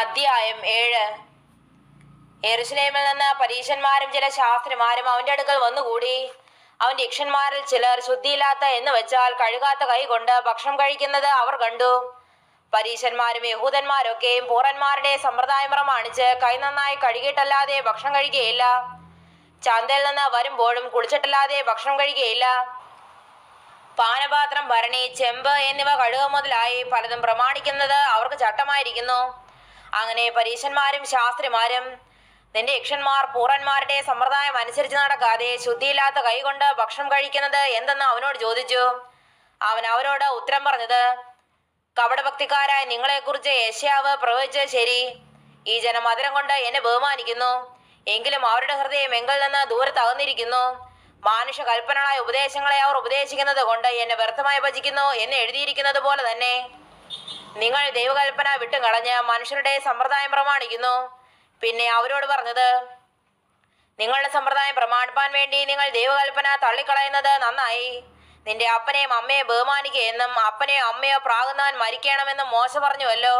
അധ്യായം ഏഴ്. എറുസലേമിൽ നിന്ന് പരീശന്മാരും ചില ശാസ്ത്രിമാരും അവന്റെ അടുക്കൽ വന്നുകൂടി. അവന്റെ യക്ഷന്മാരിൽ ചിലർ ശുദ്ധിയില്ലാത്ത എന്ന് വെച്ചാൽ കഴുകാത്ത കൈ കൊണ്ട് ഭക്ഷണം കഴിക്കുന്നത് അവർ കണ്ടു. പരീശന്മാരും യഹൂദന്മാരൊക്കെയും പൂറന്മാരുടെ സമ്പ്രദായം പ്രമാണിച്ച് കൈ നന്നായി കഴുകിയിട്ടല്ലാതെ ഭക്ഷണം കഴിക്കുകയില്ല. ചന്തയിൽ നിന്ന് വരുമ്പോഴും കുളിച്ചിട്ടല്ലാതെ ഭക്ഷണം കഴിക്കുകയില്ല. പാനപാത്രം ഭരണി ചെമ്പ് എന്നിവ കഴുക മുതലായി പലതും പ്രമാണിക്കുന്നത് അവർക്ക് ചട്ടമായിരിക്കുന്നു. അങ്ങനെ പരീശന്മാരും ശാസ്ത്രിമാരും നിന്റെ യക്ഷന്മാർ പൂറന്മാരുടെ സമ്പ്രദായം അനുസരിച്ച് നടക്കാതെ ശുദ്ധിയില്ലാത്ത കൈകൊണ്ട് ഭക്ഷണം കഴിക്കുന്നത് എന്തെന്ന് അവനോട് ചോദിച്ചു. അവൻ അവരോട് ഉത്തരം പറഞ്ഞത് കപടഭക്തിക്കാരായ നിങ്ങളെക്കുറിച്ച് യേശയാവ് പ്രവചിച്ചത് ശരി. ഈ ജനം മധുരം കൊണ്ട് എന്നെ ബഹുമാനിക്കുന്നു. എങ്കിലും അവരുടെ ഹൃദയം എങ്കിൽ നിന്ന് ദൂരത്ത് അകന്നിരിക്കുന്നു. മാനുഷ കൽപ്പനകളായ ഉപദേശങ്ങളെ അവർ ഉപദേശിക്കുന്നത് കൊണ്ട് എന്നെ വ്യർത്ഥമായി ഭജിക്കുന്നു എന്ന് എഴുതിയിരിക്കുന്നത് പോലെ തന്നെ. നിങ്ങൾ ദൈവകൽപ്പന വിട്ടും കളഞ്ഞ് മനുഷ്യരുടെ സമ്പ്രദായം പ്രമാണിക്കുന്നു. പിന്നെ അവരോട് പറഞ്ഞത് നിങ്ങളുടെ സമ്പ്രദായം പ്രമാണിപ്പാൻ വേണ്ടി നിങ്ങൾ ദൈവകൽപ്പന തള്ളിക്കളയുന്നത് നന്നായി. നിന്റെ അപ്പനെയും അമ്മയെ ബഹുമാനിക്കുകയെന്നും അപ്പനെയോ അമ്മയോ പ്രാകുന്നവൻ മരിക്കണമെന്നും മോശ പറഞ്ഞുവല്ലോ.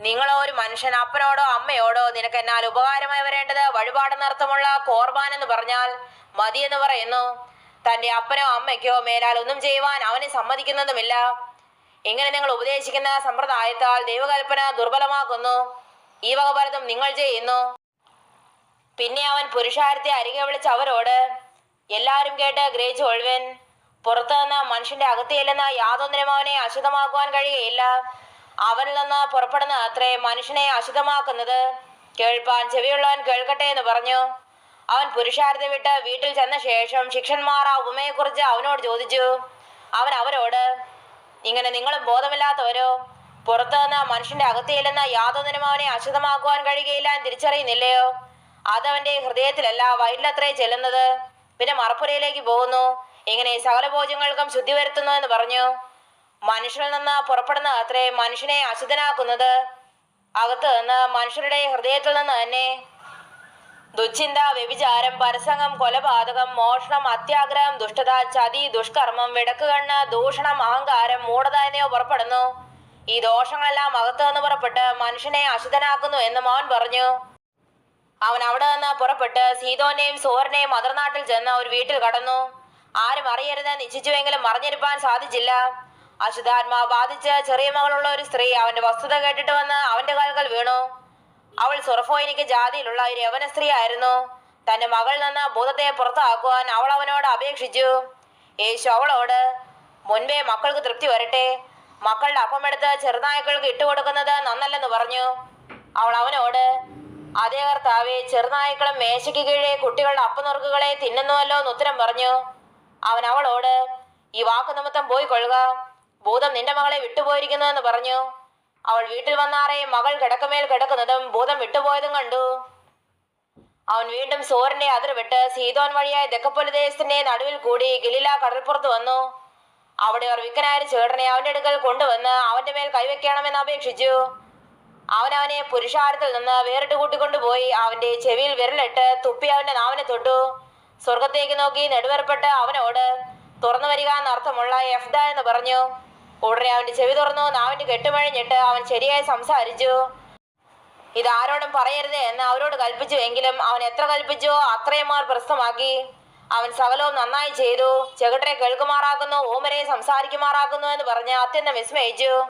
നിങ്ങളോ ഒരു മനുഷ്യൻ അപ്പനോടോ അമ്മയോടോ നിനക്ക് എന്നാൽ ഉപകാരമായി വരേണ്ടത് വഴിപാട് നൃത്തമുള്ള കോർബാൻ എന്ന് പറഞ്ഞാൽ മതിയെന്ന് പറയുന്നു. തന്റെ അപ്പനോ അമ്മയ്ക്കോ മേലാൽ ഒന്നും ചെയ്യുവാൻ അവനെ സമ്മതിക്കുന്നതുമില്ല. ഇങ്ങനെ നിങ്ങൾ ഉപദേശിക്കുന്ന സമ്പ്രദായത്താൽ ദൈവകൽപ്പന ദുർബലമാക്കുന്നു ഈ വക പലതും നിങ്ങൾ ചെയ്യുന്നു. പിന്നെ അവൻ പുരുഷാരത്തെ അരികെ വിളിച്ച് അവരോട് എല്ലാവരും കേട്ട് ഗ്രഹിച്ചു ഒഴിവൻ പുറത്തു നിന്ന് മനുഷ്യന്റെ അകത്തില്ലെന്ന യാതൊന്നിനും അവനെ അശുദ്ധമാക്കുവാൻ കഴിയുകയില്ല. അവനിൽ നിന്ന് പുറപ്പെടുന്ന അത്രേ മനുഷ്യനെ അശുദ്ധമാക്കുന്നത്. കേൾപ്പാൻ ചെവിയുള്ളവൻ കേൾക്കട്ടെ എന്ന് പറഞ്ഞു. അവൻ പുരുഷാരത്തെ വിട്ട് വീട്ടിൽ ചെന്ന ശേഷം ശിക്ഷന്മാർ ആ ഉപമയെക്കുറിച്ച് അവനോട് ചോദിച്ചു. അവൻ അവരോട് ഇങ്ങനെ നിങ്ങളും ബോധമില്ലാത്തവരോ പുറത്തു നിന്ന് മനുഷ്യന്റെ അകത്തില്ലെന്ന യാതൊന്നിനും അവനെ അശുദ്ധമാക്കുവാൻ കഴിയുകയില്ല എന്ന് തിരിച്ചറിയുന്നില്ലയോ? അതവന്റെ ഹൃദയത്തിലല്ല വയറ്റിലത്രേ ചെല്ലുന്നത്. പിന്നെ മറപ്പുരയിലേക്ക് പോകുന്നു. ഇങ്ങനെ സകല ഭോജ്യങ്ങൾക്കും ശുദ്ധി വരുത്തുന്നു എന്ന് പറഞ്ഞു. മനുഷ്യനിൽ നിന്ന് പുറപ്പെടുന്ന അത്രേ മനുഷ്യനെ അശുദ്ധനാക്കുന്നത്. അകത്ത് നിന്ന് മനുഷ്യരുടെ ഹൃദയത്തിൽ നിന്ന് തന്നെ ദുശ്ചിന്ത വ്യഭിചാരം പരസംഗം കൊലപാതകം മോഷണം അത്യാഗ്രഹം ദുഷ്ടത ചതി ദുഷ്കർമ്മം വിടക്കുകണ്ണ് ദൂഷണം അഹങ്കാരം മൂഢത എന്നിവ പുറപ്പെടുന്നു. ഈ ദോഷങ്ങളെല്ലാം അകത്തു നിന്ന് പുറപ്പെട്ട് മനുഷ്യനെ അശുദ്ധനാക്കുന്നു എന്ന് മോൻ പറഞ്ഞു. അവൻ അവിടെ നിന്ന് പുറപ്പെട്ട് സീതോനെയും സുഹറിനെയും മദർനാട്ടിൽ ചെന്ന് ഒരു വീട്ടിൽ കടന്നു. ആരും അറിയരുത് നിശ്ചിച്ചുവെങ്കിലും മറിഞ്ഞിരുപ്പാൻ സാധിച്ചില്ല. അശുദ്ധാത്മാ ബാധിച്ച് ചെറിയ മകളുള്ള ഒരു സ്ത്രീ അവന്റെ വസ്തുത കേട്ടിട്ട് വന്ന് അവന്റെ കാലുകൾ വീണു. അവൾ സുറഫോയിനിക്ക് ജാതിയിലുള്ള ഒരു യവന സ്ത്രീ ആയിരുന്നു തന്റെ മകൾ നിന്ന് ഭൂതത്തെ പുറത്താക്കുവാൻ അവൾ അവനോട് അപേക്ഷിച്ചു. യേശു അവളോട് മുൻപേ മക്കൾക്ക് തൃപ്തി വരട്ടെ. മക്കളുടെ അപ്പമെടുത്ത് ചെറുനായ്ക്കൾക്ക് ഇട്ടുകൊടുക്കുന്നത് നന്നല്ലെന്ന് പറഞ്ഞു. അവൾ അവനോട് അതേ കർത്താവെ ചെറുനായ്ക്കളും മേശയ്ക്ക് കീഴെ കുട്ടികളുടെ അപ്പനുറുക്കുകളെ തിന്നുന്നുവല്ലോ എന്ന് ഉത്തരം പറഞ്ഞു. അവൻ അവളോട് ഈ വാക്കു നിമിത്തം പോയി കൊള്ളുക ഭൂതം നിന്റെ മകളെ വിട്ടുപോയിരിക്കുന്നു എന്ന് പറഞ്ഞു. അവൾ വീട്ടിൽ വന്നാറെ മകൾ കിടക്കമേൽ കിടക്കുന്നതും ഭൂതം വിട്ടുപോയതും കണ്ടു. അവൻ വീണ്ടും സോറിന്റെ അതിർവിട്ട് സീതോൻ വഴിയായ ദക്കപ്പൊലിദേശത്തിന്റെ നടുവിൽ കൂടി ഗിലില കടൽപ്പുറത്ത് വന്നു. അവിടെ അവർ വിക്കനായ ചേട്ടനെ അവന്റെ അടുക്കൽ കൊണ്ടുവന്ന് അവന്റെ മേൽ കൈവയ്ക്കണമെന്ന് അപേക്ഷിച്ചു. അവൻ അവനെ പുരുഷാരത്തിൽ നിന്ന് വേറിട്ട് കൂട്ടിക്കൊണ്ടുപോയി അവന്റെ ചെവിയിൽ വിരലിട്ട് തുപ്പി അവന്റെ നാവിനെ തൊട്ടു. സ്വർഗത്തേക്ക് നോക്കി നെടുവേർപ്പെട്ട് അവനോട് തുറന്നു വരിക എന്നർത്ഥമുള്ള എഫ്ദ എന്ന് പറഞ്ഞു. ഉടനെ അവന്റെ ചെവി തുറന്നു നാവിന്റെ കെട്ടുമഴഞ്ഞിട്ട് അവൻ ശരിയായി സംസാരിച്ചു. ഇത് ആരോടും പറയരുത് എന്ന് അവരോട് കൽപ്പിച്ചു. എങ്കിലും അവൻ എത്ര കൽപ്പിച്ചോ അത്രയും പ്രസ്തമാക്കി അവൻ സകലവും നന്നായി ചെയ്തു. ചെകിട്ടരെ കേൾക്കുമാറാക്കുന്നു ഓമരെ സംസാരിക്കുമാറാക്കുന്നു എന്ന് പറഞ്ഞ് അത്യന്തം വിസ്മയിച്ചു.